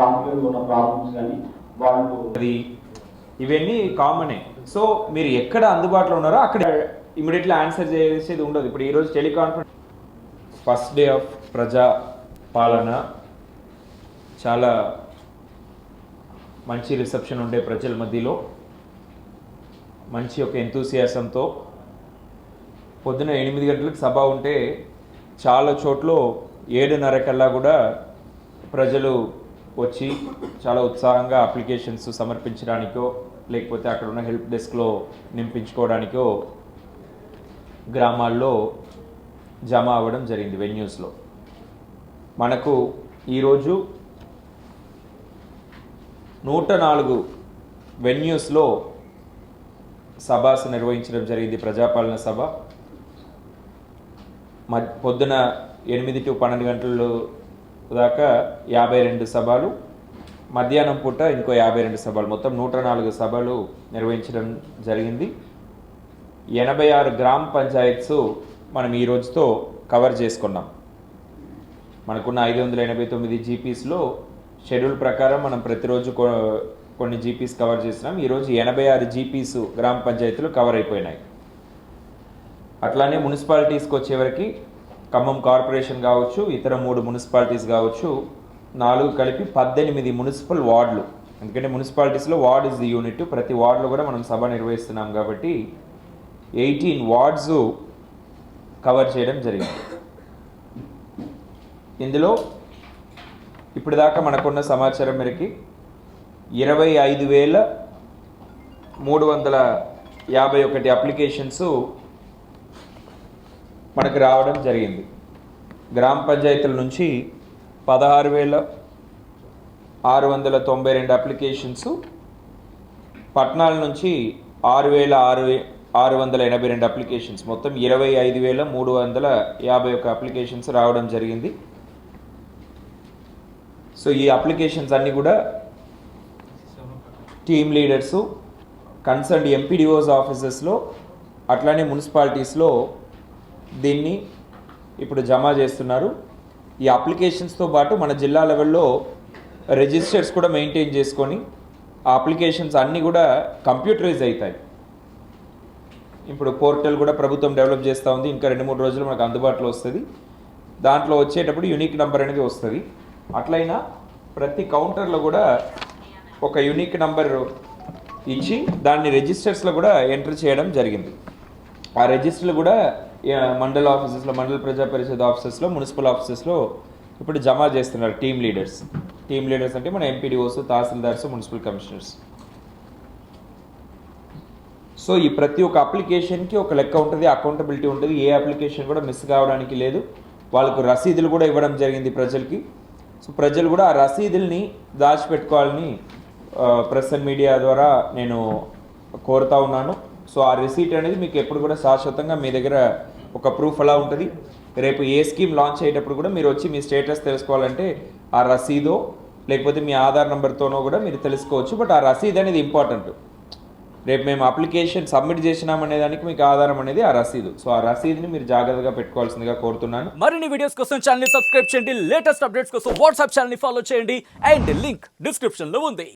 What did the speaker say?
ఉన్న ప్రాబ్లమ్స్ కానీ వాళ్ళు ఇవన్నీ కామనే సో మీరు ఎక్కడ అందుబాటులో ఉన్నారో అక్కడ ఇమీడియట్లీ ఆన్సర్ చేసేది ఉండదు. ఇప్పుడు ఈరోజు టెలికాన్ఫరెన్స్ ఫస్ట్ డే ఆఫ్ ప్రజా పాలన. చాలా మంచి రిసెప్షన్ ఉండే ప్రజల మధ్యలో. మంచి ఒక ఎంతూసియాసంతో పొద్దున ఎనిమిది గంటలకు సభ ఉంటే చాలా చోట్ల ఏడున్నర కల్లా కూడా ప్రజలు వచ్చి చాలా ఉత్సాహంగా అప్లికేషన్స్ సమర్పించడానికో లేకపోతే అక్కడ ఉన్న హెల్ప్ డెస్క్లో నింపించుకోవడానికో గ్రామాల్లో జమ అవ్వడం జరిగింది వెన్యూస్లో మనకు ఈరోజు నూట నాలుగు వెన్యూస్లో సభాస్ నిర్వహించడం జరిగింది ప్రజాపాలన సభ. మ- పొద్దున ఎనిమిది టు పన్నెండు గంటలు దాకా యాభై రెండు సభలు మధ్యాహ్నం పూట ఇంకో యాభై రెండు సభలు. మొత్తం నూట నాలుగు సభలు నిర్వహించడం జరిగింది. ఎనభై ఆరు గ్రామ పంచాయత్స్ మనం ఈ రోజుతో కవర్ చేసుకున్నాం. మనకున్న ఐదు వందల ఎనభై తొమ్మిది జీపీస్లో షెడ్యూల్ ప్రకారం మనం ప్రతిరోజు కొన్ని జీపీస్ కవర్ చేసినాం. ఈరోజు ఎనభై ఆరు జీపీస్ గ్రామ పంచాయతీలు కవర్ అయిపోయినాయి. అట్లానే మున్సిపాలిటీస్కి వచ్చేవరకు ఖమ్మం కార్పొరేషన్ కావచ్చు ఇతర మూడు మున్సిపాలిటీస్ కావచ్చు నాలుగు కలిపి పద్దెనిమిది మున్సిపల్ వార్డులు. ఎందుకంటే మున్సిపాలిటీస్లో వార్డ్ ఇస్ ది యూనిట్ ప్రతి వార్డులో కూడా మనం సభ నిర్వహిస్తున్నాం కాబట్టి ఎయిటీన్ వార్డ్స్ కవర్ చేయడం జరిగింది. ఇందులో ఇప్పుడు దాకా మనకున్న సమాచారం మేరకి ఇరవై ఐదు వేల మూడు వందల యాభై ఒకటి అప్లికేషన్స్ మనకు రావడం జరిగింది. గ్రామ పంచాయతీల నుంచి పదహారు వేల ఆరు వందల తొంభై రెండు అప్లికేషన్స్ పట్టణాల నుంచి ఆరు వేల ఆరు వే- ఆరు వందల ఎనభై రెండు అప్లికేషన్స్. మొత్తం ఇరవై ఐదు వేల మూడు వందల యాభై ఒక అప్లికేషన్స్ రావడం జరిగింది. సో ఈ అప్లికేషన్స్ అన్నీ కూడా టీమ్ లీడర్సు కన్సర్న్ ఎంపీడీఓస్ ఆఫీసెస్లో అట్లానే మున్సిపాలిటీస్లో దీన్ని ఇప్పుడు జమ చేస్తున్నారు. ఈ అప్లికేషన్స్తో పాటు మన జిల్లా లెవెల్లో రిజిస్టర్స్ కూడా మెయింటైన్ చేసుకొని ఆ అప్లికేషన్స్ అన్నీ కూడా కంప్యూటరైజ్ అవుతాయి. ఇప్పుడు పోర్టల్ కూడా ప్రభుత్వం డెవలప్ చేస్తూ ఉంది. ఇంకా రెండు మూడు రోజులు మనకు అందుబాటులో వస్తుంది. దాంట్లో వచ్చేటప్పుడు యూనిక్ నెంబర్ అనేది వస్తుంది. అట్లయినా ప్రతి కౌంటర్లో కూడా ఒక యూనిక్ నెంబర్ ఇచ్చి దాన్ని రిజిస్టర్స్లో కూడా ఎంటర్ చేయడం జరిగింది. ఆ రిజిస్టర్లు కూడా మండల ఆఫీసెస్లో మండల ప్రజా పరిషత్ ఆఫీసెస్లో మున్సిపల్ ఆఫీసెస్లో ఇప్పుడు జమ చేస్తున్నారు టీమ్ లీడర్స్. టీమ్ లీడర్స్ అంటే మన MPDOs tahsildars municipal commissioners. So ఈ ప్రతి ఒక్క అప్లికేషన్కి ఒక లెక్క ఉంటుంది అకౌంటబిలిటీ ఉంటుంది. ఏ అప్లికేషన్ కూడా మిస్ కావడానికి లేదు. వాళ్ళకు రసీదులు కూడా ఇవ్వడం జరిగింది ప్రజలకి. సో ప్రజలు కూడా ఆ రసీదుల్ని దాచిపెట్టుకోవాలని ప్రెస్ అండ్ మీడియా ద్వారా నేను కోరుతా ఉన్నాను. సో ఆ రిసీట్ అనేది మీకు ఎప్పుడు కూడా శాశ్వతంగా మీ దగ్గర ఒక ప్రూఫ్ అలా ఉంటుంది? రేపు ఏ స్కీమ్ లాంచ్ అయ్యేటప్పుడు కూడా మీరు వచ్చి మీ స్టేటస్ తెలుసుకోవాలంటే ఆ రసీదో లేకపోతే మీ ఆధార్ నెంబర్తోనో కూడా మీరు తెలుసుకోవచ్చు. బట్ ఆ రసీద్ అనేది ఇంపార్టెంట్ రేపు మేము అప్లికేషన్ సబ్మిట్ చేసినామనే దానికి మీకు ఆధారం అనేది ఆ రసీదు. సో ఆ రసీదుని మీరు జాగ్రత్తగా పెట్టుకోవాల్సిందిగా కోరుతున్నాను. మరిన్ని వీడియోస్ కోసం ఛానల్ సబ్స్క్రైబ్ చేయండి. లేటెస్ట్ అప్డేట్స్ కోసం వాట్సాప్ ఛానల్ ఫాలో చేయండి. అండ్ లింక్ డిస్క్రిప్షన్లో ఉంది.